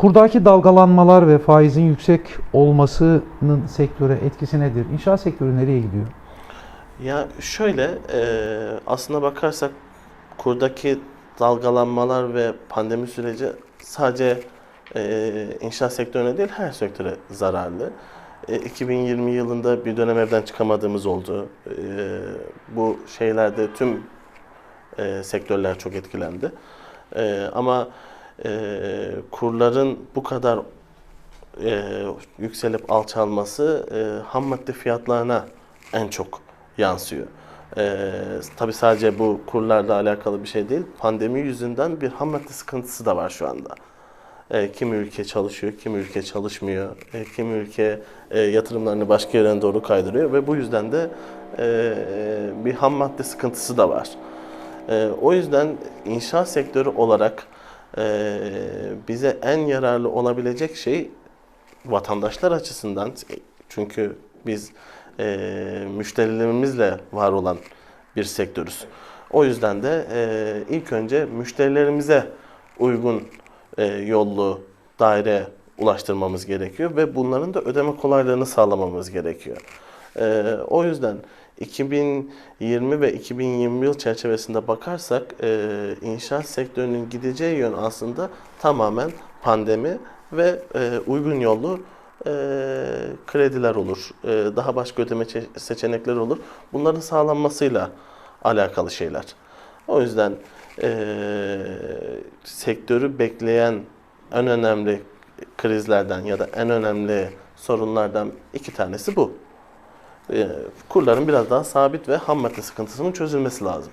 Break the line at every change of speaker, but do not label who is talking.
Kurdaki dalgalanmalar ve faizin yüksek olmasının sektöre etkisi nedir? İnşaat sektörü nereye gidiyor?
Ya şöyle, e, aslına bakarsak kurdaki dalgalanmalar ve pandemi süreci sadece e, inşaat sektörüne değil her sektöre zararlı. E, 2020 yılında bir dönem evden çıkamadığımız oldu. E, bu şeylerde tüm e, sektörler çok etkilendi. E, ama e, kurların bu kadar e, yükselip alçalması e, ham madde fiyatlarına en çok yansıyor. E, tabii sadece bu kurlarla alakalı bir şey değil. Pandemi yüzünden bir ham madde sıkıntısı da var şu anda. E, kimi ülke çalışıyor, kimi ülke çalışmıyor, e, kimi ülke e, yatırımlarını başka yerine doğru kaydırıyor ve bu yüzden de e, bir ham madde sıkıntısı da var. E, o yüzden inşaat sektörü olarak e, bize en yararlı olabilecek şey vatandaşlar açısından çünkü biz e, müşterilerimizle var olan bir sektörüz. O yüzden de e, ilk önce müşterilerimize uygun e, yollu daire ulaştırmamız gerekiyor ve bunların da ödeme kolaylığını sağlamamız gerekiyor. E, o yüzden 2020 ve 2021 yıl çerçevesinde bakarsak e, inşaat sektörünün gideceği yön aslında tamamen pandemi ve e, uygun yollu e, krediler olur, e, daha başka ödeme çe- seçenekleri olur. Bunların sağlanmasıyla alakalı şeyler. O yüzden e, sektörü bekleyen en önemli krizlerden ya da en önemli sorunlardan iki tanesi bu. E, kurların biraz daha sabit ve ham madde sıkıntısının çözülmesi lazım.